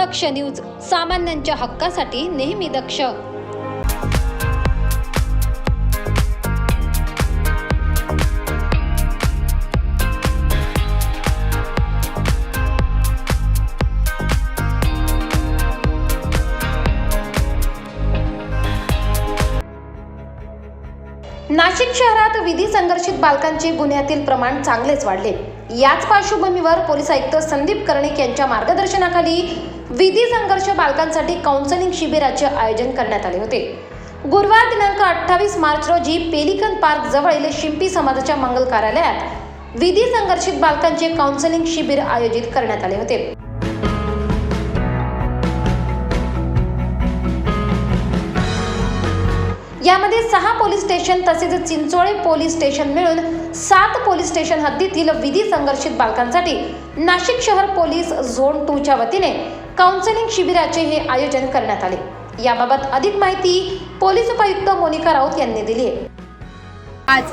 दक्ष news सामान्यांच्या हक्कासाठी नेहमी दक्ष. नाशिक शहरात विधी संघर्षित बालकांचे गुन्ह्यातील प्रमाण चांगलेच वाढले. याच पार्श्वभूमीवर पोलीस आयुक्त संदीप कर्णिक यांच्या मार्गदर्शनाखाली विधी संघर्ष बालकांसाठी काउन्सलिंग शिबिराचे आयोजन करण्यात आले होते. गुरुवार दिनांक अठ्ठावीस मार्च रोजी पेलिकन पार्क जवळील शिंपी समाजाच्या मंगल कार्यालयात विधी संघर्षित बालकांचे काउन्सलिंग शिबिर आयोजित करण्यात आले होते. यामध्ये सहा पोलीस स्टेशन तसेच चिंचोळे पोलीस स्टेशन मिळून सात पोलीस स्टेशन हद्दीतील विधी संघर्षित बालकांसाठी नाशिक शहर पोलीस झोन टू च्या वतीने काउन्सिलिंग शिबिराचे हे आयोजन करण्यात आले. याबाबत अधिक माहिती पोलीस उपायुक्त मोनिका राऊत यांनी दिली आहे. आज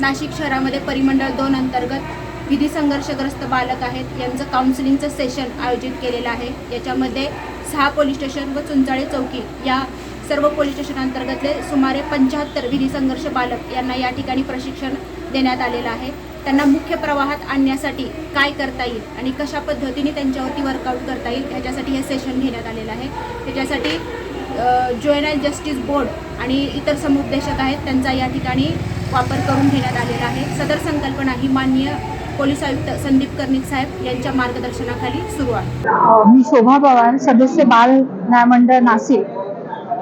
नाशिक शहरामध्ये परिमंडळ दोन अंतर्गत विधी संघर्षग्रस्त बालक आहेत. यांचं काउन्सिलिंगचं सेशन आयोजित केलेलं आहे. याच्यामध्ये सहा पोलीस स्टेशन व चुंचाळे चौकी या सर्व पोलीस स्टेशन अंतर्गतले सुमारे पंच्याहत्तर विधी संघर्ष बालक यांना या ठिकाणी प्रशिक्षण देण्यात आलेलं आहे. त्यांना मुख्य प्रवाहात आणण्यासाठी काय करता येईल आणि कशा पद्धतीने त्यांच्यावरती वर्कआउट करता येईल ह्याच्यासाठी हे सेशन घेण्यात आलेलं आहे. त्याच्यासाठी ज्युएनाईल जस्टिस बोर्ड आणि इतर समुपदेशक आहेत त्यांचा या ठिकाणी वापर करून घेण्यात आलेला आहे. सदर संकल्पना ही माननीय पोलीस आयुक्त संदीप कर्णिक साहेब यांच्या मार्गदर्शनाखाली सुरू आहे. मी शोभा पवार सदस्य बाल न्यायमंडळ नाशिक.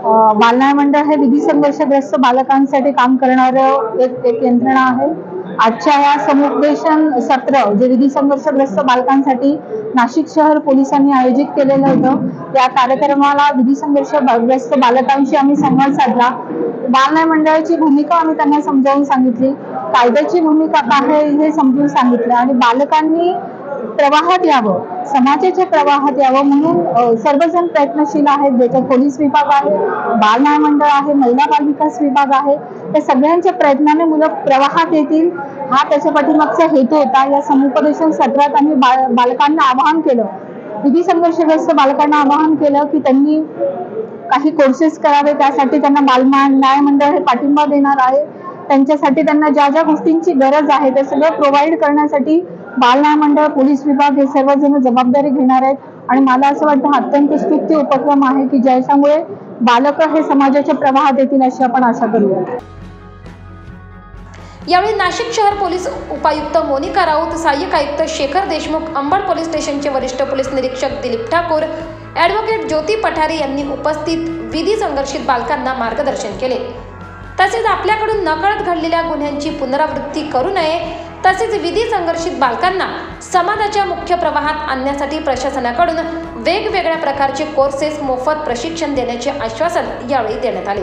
अ, बाल न्यायमंडळ हे विधी संघर्षग्रस्त बालकांसाठी काम करणारं एक एक यंत्रणा आहे. आजच्या या समुपदेशन सत्र जे विधी संघर्षग्रस्त बालकांसाठी नाशिक शहर पोलिसांनी आयोजित केलेलं होतं. या कार्यक्रमाला विधी संघर्षग्रस्त बालकांशी आम्ही संवाद साधला. बाल न्याय मंडळाची भूमिका आम्ही त्यांना समजावून सांगितली. कायद्याची भूमिका काय आहे हे समजून सांगितलं आणि बालकांनी प्रवाहात यावं समाजाच्या प्रवाहात यावं म्हणून सर्वजण प्रयत्नशील आहेत. ज्याच्यात पोलीस विभाग आहे बाल न्याय मंडळ आहे महिला बाल विकास विभाग आहे. त्या सगळ्यांच्या प्रयत्नाने मुलं प्रवाहात येतील. हा त्याच्या पाठीमागचा हेतू होता. या समुपदेशन सत्रात आम्ही बाळ बालकांना आवाहन केलं. विधी संघर्षग्रस्त बालकांना आवाहन केलं की त्यांनी काही कोर्सेस करावे. त्यासाठी त्यांना बालमान न्याय मंडळ हे पाठिंबा देणार आहे. त्यांच्यासाठी त्यांना ज्या ज्या गोष्टींची गरज आहे ते सगळं प्रोव्हाइड करण्यासाठी बाल न्याय मंडळ पोलीस विभाग हे सर्वजण जबाबदारी घेणार आहेत. आणि मला असं वाटतं हा अत्यंत स्तुत्य उपक्रम आहे की ज्याच्यामुळे बालकं हे समाजाच्या प्रवाहात येतील अशी आपण आशा करूया. यावेळी नाशिक शहर पोलीस उपायुक्त मोनिका राऊत सहाय्यक आयुक्त शेखर देशमुख अंबड पोलीस स्टेशनचे वरिष्ठ पोलीस निरीक्षक दिलीप ठाकूर ॲडव्होकेट ज्योती पठारे यांनी उपस्थित विधी संघर्षित बालकांना मार्गदर्शन केले. तसेच आपल्याकडून नकळत घडलेल्या गुन्ह्यांची पुनरावृत्ती करू नये तसेच विधी संघर्षित बालकांना समाजाच्या मुख्य प्रवाहात आणण्यासाठी प्रशासनाकडून वेगवेगळ्या प्रकारचे कोर्सेस मोफत प्रशिक्षण देण्याचे आश्वासन यावेळी देण्यात आले.